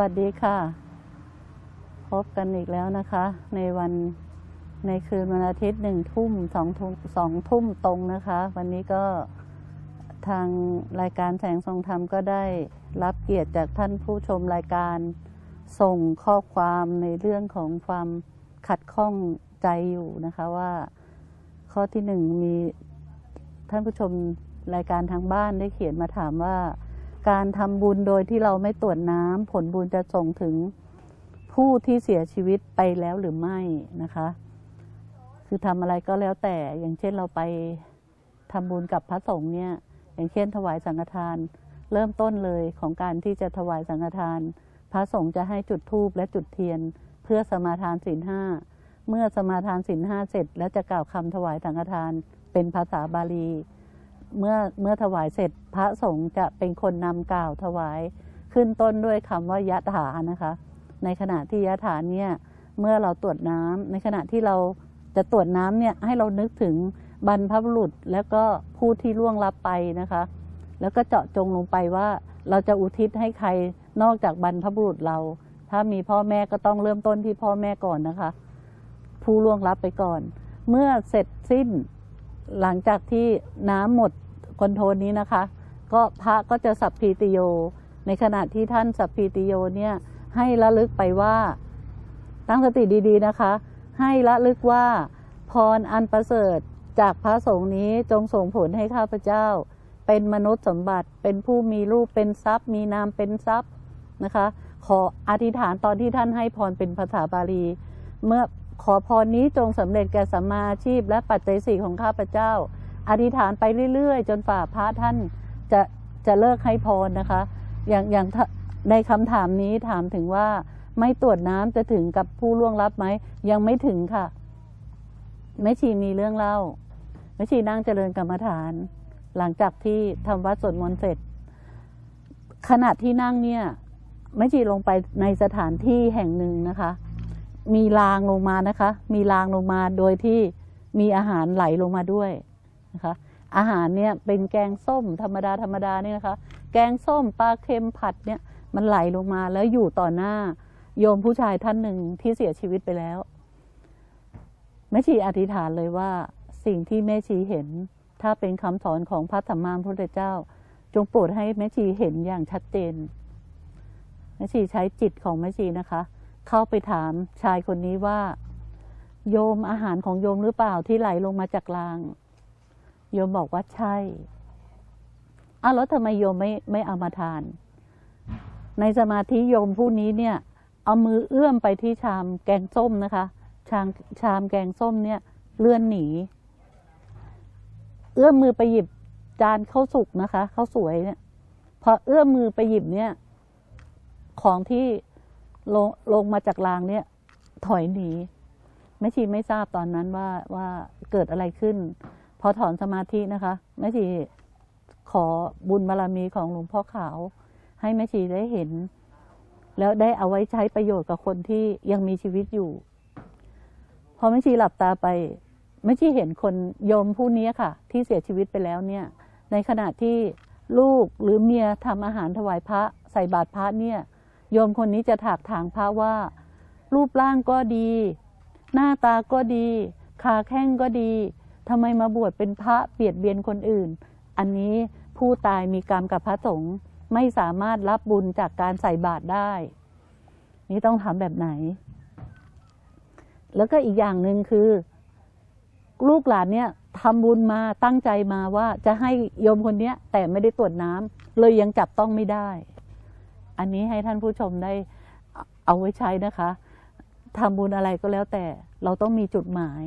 วัสดีค่ะ พบกันอีกแล้วนะคะ ในวันในคืนวันอาทิตย์หนึ่งทุ่มสองทุ่มสองทุ่มตรงนะคะ วันนี้ก็ทางรายการแสงทรงธรรมก็ได้รับเกียรติจากท่านผู้ชมรายการส่งข้อความในเรื่องของความขัดข้องใจอยู่นะคะว่าข้อที่หนึ่งมีท่านผู้ชมรายการทางบ้านได้เขียนมาถามว่า การทำบุญโดยที่เราไม่ตรวจน้ำผลบุญจะส่งถึงผู้ที่เสียชีวิตไปแล้วหรือไม่นะคะ คือทำอะไรก็แล้วแต่ อย่างเช่นเราไปทำบุญกับพระสงฆ์เนี่ย อย่างเช่นถวายสังฆทาน เริ่มต้นเลยของการที่จะถวายสังฆทาน พระสงฆ์จะให้จุดธูปและจุดเทียน เพื่อสมาทานศีลห้าเมื่อสมาทานศีลห้าเสร็จ แล้วจะกล่าวคำถวายสังฆทานเป็นภาษาบาลี เมื่อเมื่อถวายเสร็จพระสงฆ์จะเป็นคนนำกล่าวถวาย ขึ้นต้นด้วยคำว่ายะถานะคะ ในขณะที่ยะถาเนี่ยเมื่อเราตรวจน้ำในขณะที่เราจะตรวจน้ำเนี่ยให้เรานึกถึงบรรพบุรุษแล้วก็ผู้ที่ล่วงลับไปนะคะ แล้วก็เจาะจงลงไปว่าเราจะอุทิศให้ใครนอกจากบรรพบุรุษเรา ถ้ามีพ่อแม่ก็ต้องเริ่มต้นที่พ่อแม่ก่อนนะคะ ผู้ล่วงลับไปก่อน เมื่อเสร็จสิ้น หลังจากที่น้ำหมดคอนโทรลนี้นะคะ ก็พระก็จะสัพพีติโย ในขณะที่ท่านสัพพีติโยเนี่ยให้ระลึกไปว่าตั้งสติดีๆนะคะ ให้ระลึกว่าพรอันประเสริฐจากพระสงฆ์นี้จงส่งผลให้ข้าพเจ้า เป็นมนุษย์สมบัติเป็นผู้มีรูปเป็นทรัพย์ มีนามเป็นทรัพย์นะคะ ขออธิษฐานตอนที่ท่านให้พรเป็นภาษาบาลี เมื่อ ขอพรนี้จงสำเร็จแก่สัมมาชีพและปัจจัยสี่ของข้าพเจ้า อธิษฐานไปเรื่อยๆ จนฝ่าพระท่านจะจะเลิกให้พรนะคะ อย่างอย่างถ้าในคำถามนี้ถามถึงว่าไม่ตรวจน้ำจะถึงกับผู้ล่วงลับไหม ยังไม่ถึงค่ะแม่ชีมีเรื่องเล่าแม่ชีนั่งเจริญกรรมฐาน หลังจากที่ทำวัดสวดมนต์เสร็จ ขณะที่นั่งเนี่ยแม่ชีลงไปในสถานที่แห่งหนึ่งนะคะ มีรางลงมานะคะ มีรางลงมาโดยที่มีอาหารไหลลงมาด้วยนะคะ อาหารเนี่ยเป็นแกงส้มธรรมดาธรรมดาเนี่ยนะคะ แกงส้มปลาเค็มผัดเนี่ยมันไหลลงมาแล้วอยู่ต่อหน้า โยมผู้ชายท่านหนึ่งที่เสียชีวิตไปแล้วแม่ชีอธิษฐานเลยว่าสิ่งที่แม่ชีเห็น ถ้าเป็นคำสอนของพระธรรมามพุทธเจ้า จงโปรดให้แม่ชีเห็นอย่างชัดเจนแม่ชีใช้จิตของแม่ชีนะคะ เข้าไปถามชายคนนี้ว่า โยมอาหารของโยมหรือเปล่าที่ไหลลงมาจากราง โยมบอกว่าใช่อ้าวแล้วทำไมโยมไม่ไม่เอามาทาน ในสมาธิโยมผู้นี้เนี่ย เอามือเอื้อมไปที่ชามแกงส้มนะคะ ชามชามแกงส้มเนี่ย เลื่อนหนี เอื้อมมือไปหยิบจานข้าวสุกนะคะข้าวสวยเนี่ย พอเอื้อมมือไปหยิบเนี่ย ของที่ ลงลงมาจากรางเนี่ย ถอยหนีแม่ชีไม่ทราบตอนนั้นว่าว่าเกิดอะไรขึ้น พอถอนสมาธินะคะแม่ชีขอบุญบารรมีของหลวงพ่อขาว ให้แม่ชีได้เห็น แล้วได้เอาไว้ใช้ประโยชน์กับคนที่ยังมีชีวิตอยู่ พอแม่ชีหลับตาไปแม่ชีเห็นคนโยมผู้นี้ค่ะ ที่เสียชีวิตไปแล้วเนี่ย ในขณะที่ลูกหรือเมียทำอาหารถวายพระใส่บาตรพระเนี่ย โยมคนนี้จะถากถางพระว่า รูปร่างก็ดี หน้าตาก็ดีขาแข้งก็ดีทำไมมาบวชเป็นพระเบียดเบียนคนอื่น อันนี้ผู้ตายมีกรรมกับพระสงฆ์ไม่สามารถรับบุญจากการใส่บาตรได้ นี่ต้องทำแบบไหน แล้วก็อีกอย่างหนึ่งคือ ลูกหลานเนี่ยทำบุญมาตั้งใจมาว่าจะให้โยมคนเนี้ย แต่ไม่ได้ตรวจน้ำเลยยังจับต้องไม่ได้ อันนี้ให้ท่านผู้ชมได้เอาไว้ใช้นะคะทำบุญอะไรก็แล้วแต่เราต้องมีจุดหมาย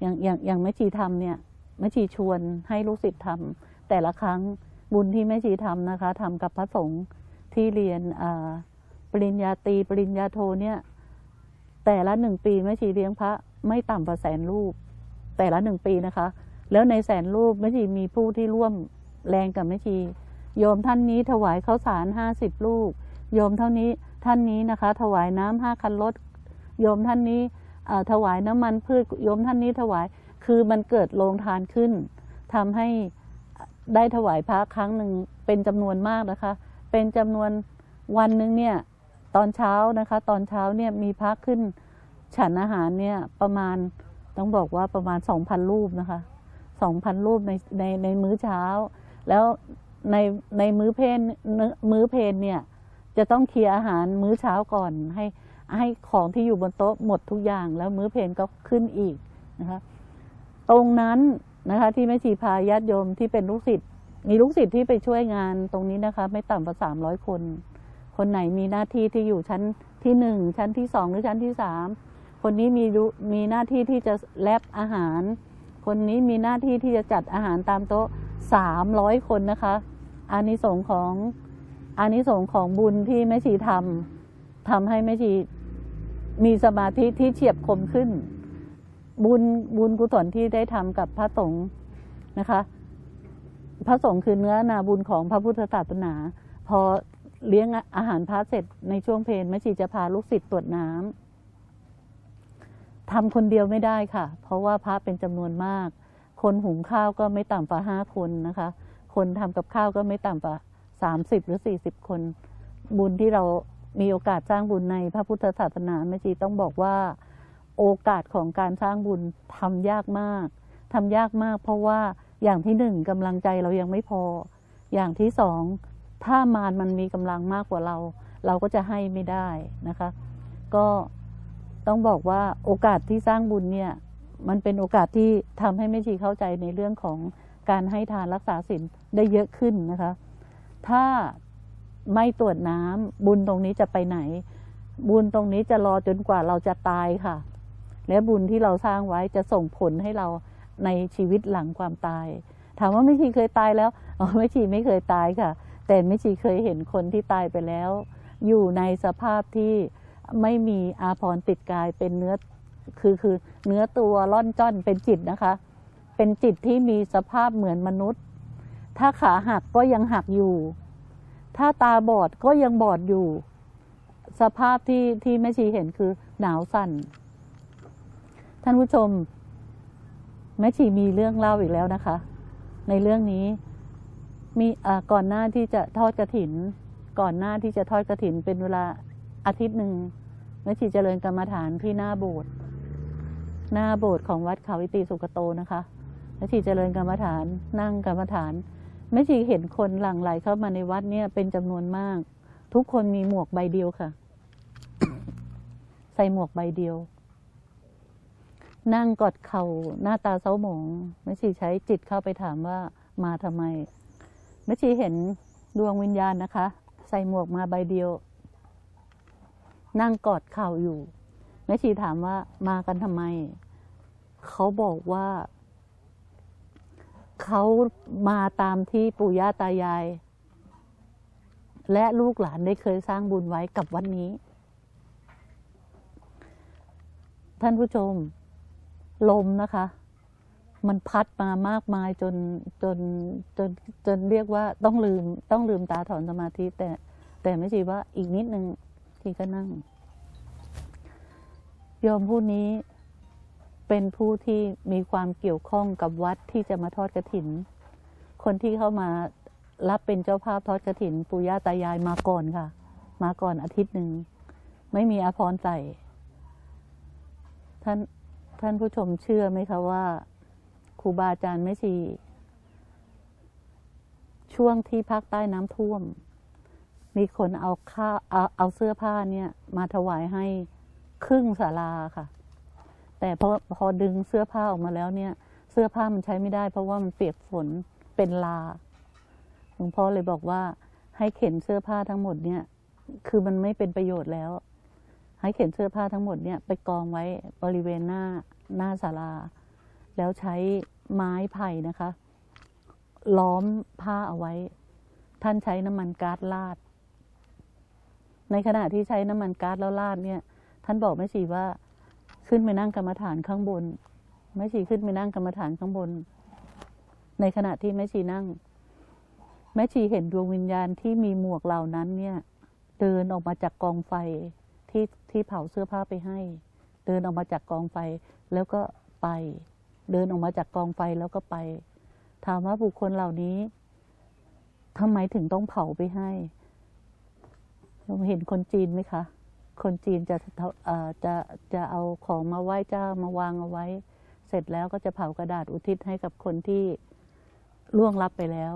อย่างอย่างอย่างแม่ชีทำเนี่ยแม่ชีชวนให้ลูกศิษย์ทำแต่ละครั้งบุญที่แม่ชีทำนะคะทำกับพระสงฆ์ที่เรียนปริญญาตรีปริญญาโทเนี่ยแต่ละหนึ่งปีแม่ชีเลี้ยงพระไม่ต่ำกว่าแสนรูป แต่ละหนึ่งปีนะคะ แล้วในแสนรูปแม่ชีมีผู้ที่ร่วมแรงกับแม่ชี โยมท่านนี้ถวายข้าวสารห้าสิบลูก โยมเท่านี้ท่านนี้นะคะ ถวายน้ำห้าคันรถโยมท่านนี้ถวายน้ำมันพืชโยมท่านนี้ถวายคือมันเกิดโรงทานขึ้นทำให้ได้ถวายพระครั้งหนึ่งเป็นจำนวนมากนะคะ เป็นจำนวนวันหนึ่งเนี่ยตอนเช้านะคะ ตอนเช้าเนี่ยมีพระขึ้น ฉันอาหารเนี่ยประมาณต้องบอกว่าประมาณ2,000รูปนะคะ2,000รูปในในในมื้อเช้า แล้ว ในในมื้อเพนมื้อเพนเนี่ยจะต้องเคลียร์อาหารมื้อเช้าก่อนให้ให้ของที่อยู่บนโต๊ะหมดทุกอย่าง แล้วมื้อเพนก็ขึ้นอีกนะคะตรงนั้นนะคะที่แม่ชีพาญาติโยมที่เป็นลูกศิษย์มีลูกศิษย์ที่ไปช่วยงานตรงนี้นะคะ ไม่ต่ำกว่าสามร้อยคน คนไหนมีหน้าที่ที่อยู่ชั้นที่หนึ่งชั้นที่สองหรือชั้นที่สามคนนี้มีรู้มีหน้าที่ที่จะแลบอาหาร คนนี้มีหน้าที่ที่จะจัดอาหารตามโต๊ะสามร้อยคนนะคะ อานิสงส์ของอานิสงส์ของบุญที่แม่ชีทำทำให้แม่ชีมีสมาธิที่เฉียบคมขึ้น บุญบุญกุศลที่ได้ทำกับพระสงฆ์นะคะ พระสงฆ์คือเนื้อนาบุญของพระพุทธศาสนา พอเลี้ยงอาหารพระเสร็จในช่วงเพลแม่ชีจะพาลูกศิษย์ตรวจน้ำทำคนเดียวไม่ได้ค่ะ เพราะว่าพระเป็นจำนวนมาก คนหุงข้าวก็ไม่ต่ำกว่าห้าคนนะคะ คนทำกับข้าวก็ไม่ต่ำกว่าสามสิบหรือสี่สิบคน บุญที่เรามีโอกาสสร้างบุญในพระพุทธศาสนาแม่ชีต้องบอกว่า โอกาสของการสร้างบุญทำยากมากทำยากมาก เพราะว่าอย่างที่หนึ่งกำลังใจเรายังไม่พอ อย่างที่สองถ้ามารมันมีกำลังมากกว่าเรา เราก็จะให้ไม่ได้นะคะ ก็ต้องบอกว่าโอกาสที่สร้างบุญเนี่ย มันเป็นโอกาสที่ทำให้แม่ชีเข้าใจในเรื่องของ การให้ทานรักษาศีลได้เยอะขึ้นนะคะ ถ้าไม่ตรวจน้ำบุญตรงนี้จะไปไหน บุญตรงนี้จะรอจนกว่าเราจะตายค่ะ และบุญที่เราสร้างไว้จะส่งผลให้เราในชีวิตหลังความตาย ถามว่าไม่ชีเคยตายแล้วอ๋อไม่ชีไม่เคยตายค่ะ แต่ไม่ชีเคยเห็นคนที่ตายไปแล้ว อยู่ในสภาพที่ไม่มีอาภรณ์ติดกายเป็นเนื้อคือคือเนื้อตัวร่อนจ้อนเป็นจิตนะคะ เป็นจิตที่มีสภาพเหมือนมนุษย์ ถ้าขาหักก็ยังหักอยู่ ถ้าตาบอดก็ยังบอดอยู่ สภาพที่ที่แม่ชีเห็นคือหนาวสั่น ท่านผู้ชม แม่ชีมีเรื่องเล่าอีกแล้วนะคะ ในเรื่องนี้มีก่อนหน้าที่จะทอดกระถิน ก่อนหน้าที่จะทอดกระถินเป็นเวลาอาทิตย์หนึ่งแม่ชีเจริญกรรมฐานที่หน้าโบสถ์หน้าโบสถ์ของวัดเขาวิติสุกโตนะคะ แม่ชีเจริญกรรมฐาน นั่งกรรมฐานแม่ชีเห็นคนหลั่งไหลเข้ามาในวัดเนี่ยเป็นจำนวนมาก ทุกคนมีหมวกใบเดียวค่ะ ใส่หมวกใบเดียว นั่งกอดเข่าหน้าตาเศร้าหมองแม่ชีใช้จิตเข้าไปถามว่ามาทำไมแม่ชีเห็นดวงวิญญาณนะคะ ใส่หมวกมาใบเดียว นั่งกอดเข่าอยู่แม่ชีถามว่ามากันทำไม เขาบอกว่า เขามาตามที่ปู่ย่าตายาย และลูกหลานได้เคยสร้างบุญไว้กับวัดนนี้ ท่านผู้ชม ลมนะคะ มันพัดมามากมายจนจนจนจนเรียกว่าต้องลืมต้องลืมตาถอนสมาธิแต่ แต่ไม่ใช่ว่าอีกนิดนึงที่ก็นั่งโยมผู้นี้ เป็นผู้ที่มีความเกี่ยวข้องกับวัดที่จะมาทอดกระถิน คนที่เข้ามารับเป็นเจ้าภาพทอดกระถินปู่ย่าตายายมาก่อนค่ะ มาก่อนอาทิตย์หนึ่ง ไม่มีอาภรณ์ใส่ ท่านท่านผู้ชมเชื่อไหมคะว่าครูบาอาจารย์ไม่ชี ช่วงที่ภาคใต้น้ำท่วม มีคนเอาข้าเอาเอาเสื้อผ้าเนี่ย มาถวายให้ครึ่งศาลาค่ะ แต่พอพอดึงเสื้อผ้าออกมาแล้วเนี่ย เสื้อผ้ามันใช้ไม่ได้ เพราะว่ามันเปียกฝนเป็นลาหลวงพ่อเลยบอกว่า ให้เข็นเสื้อผ้าทั้งหมดเนี่ย คือมันไม่เป็นประโยชน์แล้ว ให้เข็นเสื้อผ้าทั้งหมดเนี่ยไปกองไว้บริเวณหน้าหน้าศาลา แล้วใช้ไม้ไผ่นะคะ ล้อมผ้าเอาไว้ ท่านใช้น้ำมันก๊าซลาด ในขณะที่ใช้น้ำมันก๊าซแล้วลาดเนี่ย ท่านบอกแม่ชีว่า ขึ้นไปนั่งกรรมฐานข้างบนแม่ชีขึ้นไปนั่งกรรมฐานข้างบน ในขณะที่แม่ชีนั่ง แม่ชีเห็นดวงวิญญาณที่มีหมวกเหล่านั้นเนี่ย เดินออกมาจากกองไฟที่ที่เผาเสื้อผ้าไปให้ เดินออกมาจากกองไฟแล้วก็ไป เดินออกมาจากกองไฟแล้วก็ไป ถามว่าบุคคลเหล่านี้ทำไมถึงต้องเผาไปให้เราเห็นคนจีนไหมคะ คนจีนจะจะจะเอาของมาไหว้เจ้ามาวางเอาไว้ เสร็จแล้วก็จะเผากระดาษอุทิศให้กับคนที่ล่วงลับไปแล้ว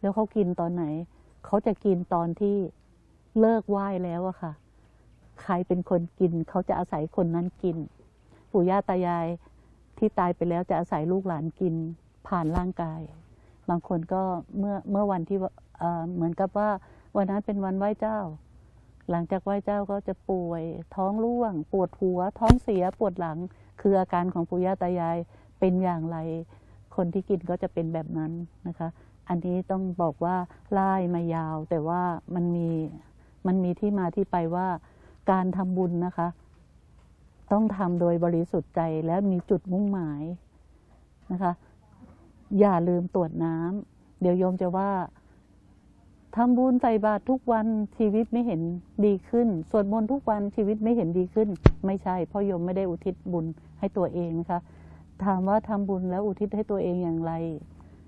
แล้วเขากินตอนไหน เขาจะกินตอนที่เลิกไหว้แล้วอะค่ะ ใครเป็นคนกิน เขาจะอาศัยคนนั้นกิน ปู่ย่าตายายที่ตายไปแล้วจะอาศัยลูกหลานกินผ่านร่างกาย บางคนก็เมื่อเมื่อวันที่เหมือนกับว่าวันนั้นเป็นวันไหว้เจ้า หลังจากไหว้เจ้าก็จะป่วย ท้องร่วง ปวดหัว ท้องเสียปวดหลัง คืออาการของปู่ย่าตายายเป็นอย่างไร คนที่กินก็จะเป็นแบบนั้นนะคะ อันนี้ต้องบอกว่าไล่มายาว แต่ว่ามันมีมันมีที่มาที่ไปว่าการทำบุญนะคะ ต้องทำโดยบริสุทธิ์ใจและมีจุดมุ่งหมายนะคะ อย่าลืมตรวจน้ำเดี๋ยวโยมจะว่า ทำบุญใส่บาตรทุกวันชีวิตไม่เห็นดีขึ้นสวดมนต์ทุกวันชีวิตไม่เห็นดีขึ้น ไม่ใช่เพราะโยมไม่ได้อุทิศบุญให้ตัวเองนะคะ ถามว่าทำบุญแล้วอุทิศให้ตัวเองอย่างไร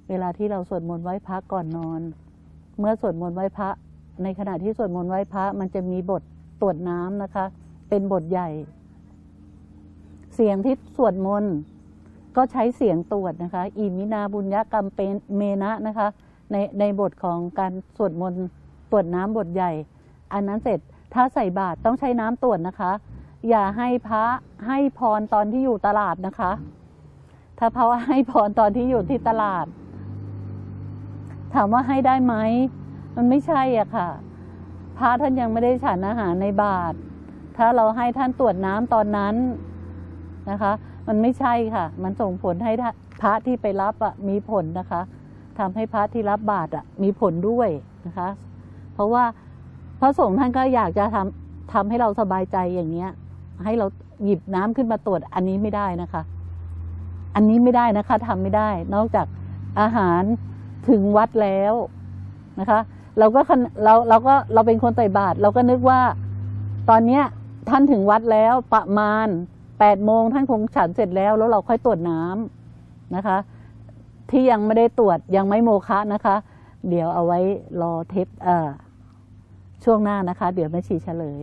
เวลาที่เราสวดมนต์ไหว้พระก่อนนอน เมื่อสวดมนต์ไหว้พระ ในขณะที่สวดมนต์ไหว้พระมันจะมีบทตรวจน้ำนะคะ เป็นบทใหญ่ เสียงที่สวดมนต์ก็ใช้เสียงตรวจนะคะอิมินาบุญญกรรมเป็นเมนะนะคะ ในในบทของการสวดมนต์ตรวจน้ำบทใหญ่ อันนั้นเสร็จถ้าใส่บาตรต้องใช้น้ำตรวจนะคะ อย่าให้พระให้พรตอนที่อยู่ตลาดนะคะ ถ้าพระให้พรตอนที่อยู่ที่ตลาด ถามว่าให้ได้ไหมมันไม่ใช่อะค่ะ พระท่านยังไม่ได้ฉันอาหารในบาตรถ้าเราให้ท่านตรวจน้ำตอนนั้นนะคะ มันไม่ใช่ค่ะ มันส่งผลให้พระที่ไปรับอะมีผลนะคะ ทำให้พระที่รับบาตรอะมีผลด้วยนะคะ เพราะว่าพระสงฆ์ท่านก็อยากจะทำทำให้เราสบายใจอย่างเงี้ย ให้เราหยิบน้ำขึ้นมาตรวจอันนี้ไม่ได้นะคะ อันนี้ไม่ได้นะคะทำไม่ได้ นอกจากอาหารถึงวัดแล้วนะคะ เราก็คันเราเราก็เราเป็นคนใส่บาตรเราก็นึกว่า ตอนเนี้ยท่านถึงวัดแล้วประมาณแปดโมงท่านคงฉันเสร็จแล้ว แล้วเราค่อยตรวจน้ำนะคะ ที่ยังไม่ได้ตรวจยังไม่โมคะนะคะ เดี๋ยวเอาไว้รอเทปช่วงหน้านะคะ เดี๋ยวแม่ชีเฉลย